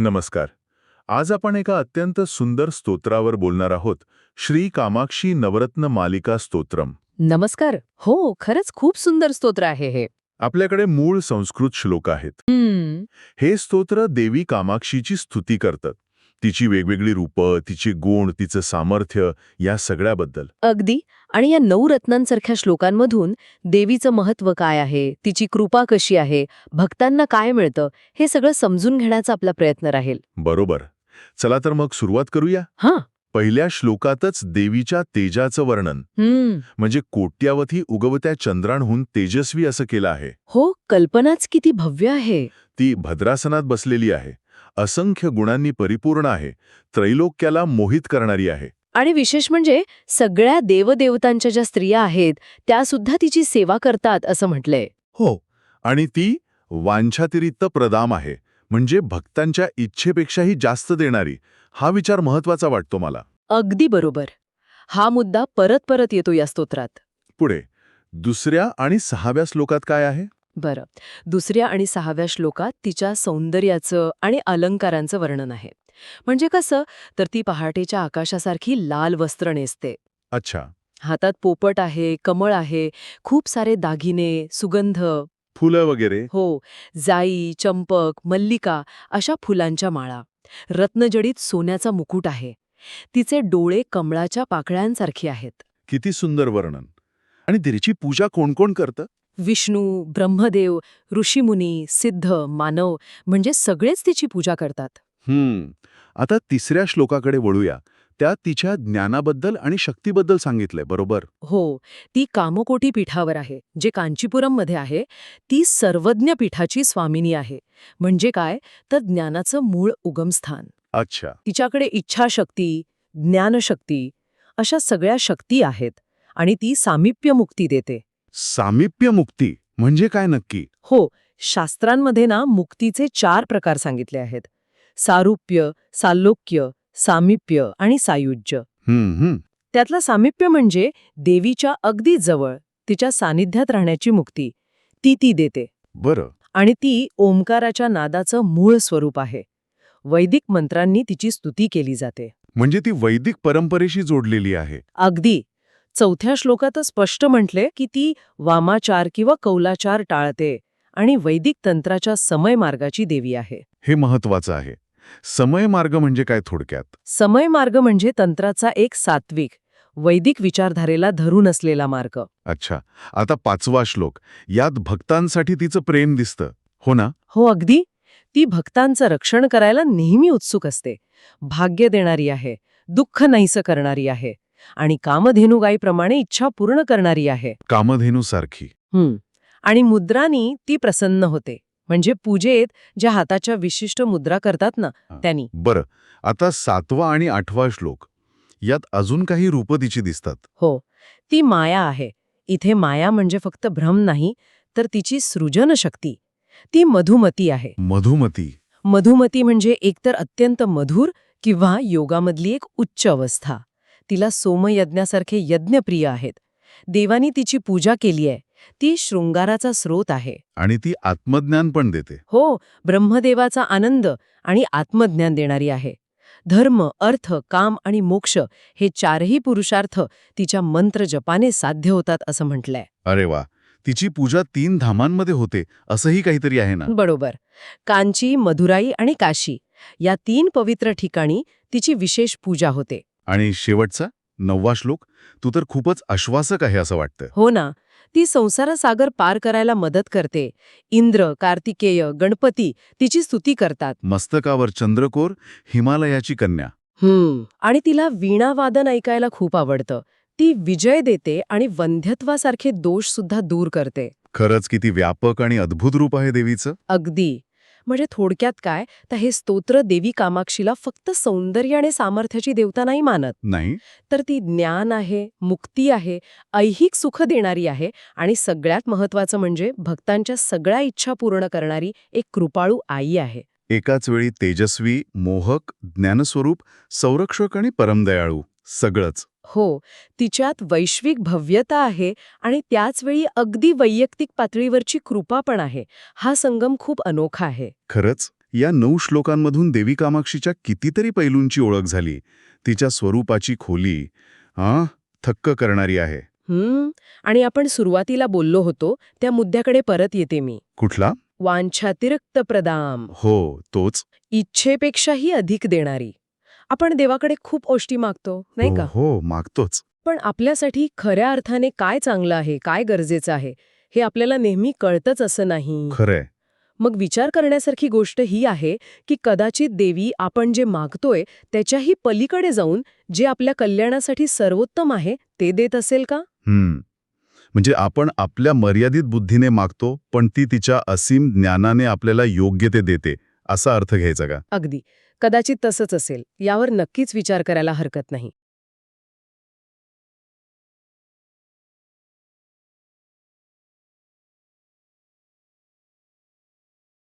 नमस्कार. आज आपण एका अत्यंत सुंदर स्तोत्रावर बोलणार आहोत श्री कामाक्षी नवरत्न मालिका स्तोत्रम. नमस्कार. हो खरंच खूप सुंदर स्तोत्र आहे हे. आपल्याकडे मूळ संस्कृत श्लोक आहेत. हे स्तोत्र देवी कामाक्षीची स्तुती करतात. तिची वेगवेगळी रूपं तिची गुण तिचं सामर्थ्य या सगळ्याबद्दल. अगदी. आणि या नऊ रत्नांसारख्या श्लोकांमधून देवीचं महत्त्व काय आहे? तिची कृपा कशी आहे? भक्तांना काय मिळतं? हे सगळं समजून घेण्याचा आपला प्रयत्न राहील. बरोबर. चला तर मग सुरुवात करूया? हां. पहिल्या श्लोकातच देवीच्या तेजाचं वर्णन. म्हणजे कोट्यावधी उगवत्या चंद्रांहून तेजस्वी असं केलं आहे. हो कल्पनाच किती भव्य आहे. ती भद्रासनात बसलेली आहे. असंख्य गुणांनी परिपूर्ण आहे त्रैलोक्याला मोहित करणारी आहे. आणि विशेष म्हणजे सगळ्या देवदेवतांच्या ज्या स्त्रिया आहेत त्या सुद्धा तिची सेवा करतात असं म्हटलंय. हो आणि ती वांछातिरिक्त प्रदाम आहे म्हणजे भक्तांच्या इच्छेपेक्षाही जास्त देणारी हा विचार महत्त्वाचा वाटतो मला. अगदी बरोबर. हा मुद्दा परत परत येतो या स्तोत्रात. पुढे दुसऱ्या आणि सहाव्या श्लोकात काय आहे? बरं. दुसऱ्या आणि सहाव्या श्लोकात तिच्या सौंदर्याचं आणि अलंकारांचं वर्णन आहे. म्हणजे कसं? तर ती पहाटेच्या आकाशासारखी लाल वस्त्र नेसते. अच्छा. हातात पोपट आहे कमळ आहे खूप सारे दागिने सुगंध. फुलं वगैरे? हो. जाई चंपक मल्लिका अशा फुलांच्या माळा. रत्नजडीत सोन्याचा मुकुट आहे. तिचे डोळे कमळाच्या पाकळ्यांसारखे आहेत. किती सुंदर वर्णन. आणि तिची पूजा कोण कोण करतं? विष्णू ब्रह्मदेव ऋषीमुनी सिद्ध मानव म्हणजे सगळेच तिची पूजा करतात. हम्म. आता तिसऱ्या श्लोकाकडे वळूया. त्यात तिच्या ज्ञानाबद्दल आणि शक्तीबद्दल सांगितलंय बरोबर? हो. ती कामकोटी पीठावर आहे जे कांचीपुरममध्ये आहे. ती सर्वज्ञ पीठाची स्वामिनी आहे. म्हणजे काय? तर ज्ञानाचं मूळ उगमस्थान. अच्छा. तिच्याकडे इच्छाशक्ती ज्ञानशक्ती अशा सगळ्या शक्ती आहेत आणि ती सामिप्य मुक्ती देते. सामिप्य मुक्ती म्हणजे काय नक्की? हो शास्त्रांमध्ये ना मुक्तीचे चार प्रकार सांगितले आहेत. सारुप्य सालोक्य सामिप्य आणि सायुज्य. हम्म हम्म. त्यातलं सामिप्य म्हणजे देवीच्या अगदी जवळ तिच्या सानिध्यात राहण्याची मुक्ती. ती ती देते. बरं. आणि ती ओंकाराच्या नादाचं मूळ स्वरूप आहे. वैदिक मंत्रांनी तिची स्तुती केली जाते. म्हणजे ती वैदिक परंपरेशी जोडलेली आहे. अगदी. चौथ्या श्लोकात स्पष्ट म्हटले की ती वामाचार किंवा कौलाचार टाळते आणि वैदिक तंत्राच्या समय मार्गाची देवी आहे. हे महत्वाचं आहे. समय मार्ग म्हणजे काय थोडक्यात? समय मार्ग म्हणजे तंत्राचा एक सात्विक वैदिक विचारधारेला धरून असलेला मार्ग. अच्छा. आता पाचवा श्लोक. यात भक्तांसाठी तिचं प्रेम दिसतं. हो ना? हो अगदी. ती भक्तांचं रक्षण करायला नेहमी उत्सुक असते. भाग्य देणारी आहे. दुःख नाहीसं करणारी आहे. आणि कामधेनुगाईप्रमाणे इच्छा पूर्ण करणारी आहे. कामधेनूसारखी हं. आणि मुद्रानी ती प्रसन्न होते. म्हणजे पूजेत ज्या हाताच्या विशिष्ट मुद्रा करतात ना. त्यांनी. बरं. आता सातवा आणि आठवा श्लोक. यात अजून काही रूपं तिची दिसतात. हो. ती माया आहे. इथे माया म्हणजे फक्त भ्रम नाही तर तिची सृजन शक्ती. ती मधुमती आहे. मधुमती. मधुमती म्हणजे एकतर अत्यंत मधुर किंवा योगामधली एक उच्च अवस्था. तिला सोमयज्ञासारखे यज्ञप्रिय आहेत. देवानी तिची पूजा केली आहे. ती शृंगाराचा स्रोत आहे. आणि ती आत्मज्ञान पण देते. हो ब्रह्मदेवाचा आनंद आणि आत्मज्ञान देणारी आहे. धर्म अर्थ काम आणि मोक्ष हे चारही पुरुषार्थ तिच्या मंत्र जपाने साध्य होतात असं म्हटलंय. अरे वा! तिची पूजा तीन धामांमध्ये होते असंही काहीतरी आहे ना? बरोबर. कांची मधुराई आणि काशी या तीन पवित्र ठिकाणी तिची विशेष पूजा होते. आणि शेवटचा नववा श्लोक तू तर खूपच आश्वासक आहे असं वाटतं. हो ना. ती संसार सागर पार करायला मदत करते. इंद्र कार्तिकेय गणपती तिची स्तुती करतात. मस्तकावर चंद्रकोर हिमालयाची कन्या. हम्म. आणि तिला वीणावादन ऐकायला खूप आवडतं. ती विजय देते आणि वंध्यत्वासारखे दोष सुद्धा दूर करते. खरंच किती व्यापक आणि अद्भुत रूप आहे देवीचं. अगदी. म्हणजे थोडक्यात काय? तर हे स्तोत्र देवी कामाक्षीला फक्त सौंदर्य आणि सामर्थ्याची देवता नाही मानत. नाही. तर ती ज्ञान आहे मुक्ती आहे ऐहिक सुख देणारी आहे आणि सगळ्यात महत्वाचं म्हणजे भक्तांच्या सगळ्या इच्छा पूर्ण करणारी एक कृपाळू आई आहे. एकाच वेळी तेजस्वी मोहक ज्ञानस्वरूप संरक्षक आणि परमदयाळू सगळंच. हो तिच्यात वैश्विक भव्यता आहे आणि त्याचवेळी अगदी वैयक्तिक पातळीवरची कृपा पण आहे. हा संगम खूप अनोखा आहे. खरंच या नऊ श्लोकांमधून देवी कामाक्षीच्या कितीतरी पैलूंची ओळख झाली. तिच्या स्वरूपाची खोली आ थक्क करणारी आहे. हम्म आणि आपण सुरुवातीला बोललो होतो त्या मुद्द्याकडे परत येते मी. कुठला? वांछातिरिक्त प्रदाम. हो तोच. इच्छेपेक्षाही अधिक देणारी. आपण देवाकडे खूप ओष्टी मागतो नाही हो, का? हो मागतोच. पण आपल्यासाठी खऱ्या अर्थाने काय चांगलं आहे काय गरजेचं आहे हे आपल्याला नेहमी कळतच असं नाही. खरंय. मग विचार करण्यासारखी गोष्ट ही आहे की कदाचित देवी आपण जे मागतोय त्याच्याही पलीकडे जाऊन जे आपल्या कल्याणासाठी सर्वोत्तम आहे ते देत असेल का? म्हणजे आपण आपल्या मर्यादित बुद्धीने मागतो पण ती तिच्या असीम ज्ञानाने आपल्याला योग्य ते देते असा अर्थ घ्यायचा का? अगदी. कदाचित तसंच असेल यावर नक्कीच विचार करायला हरकत नाही.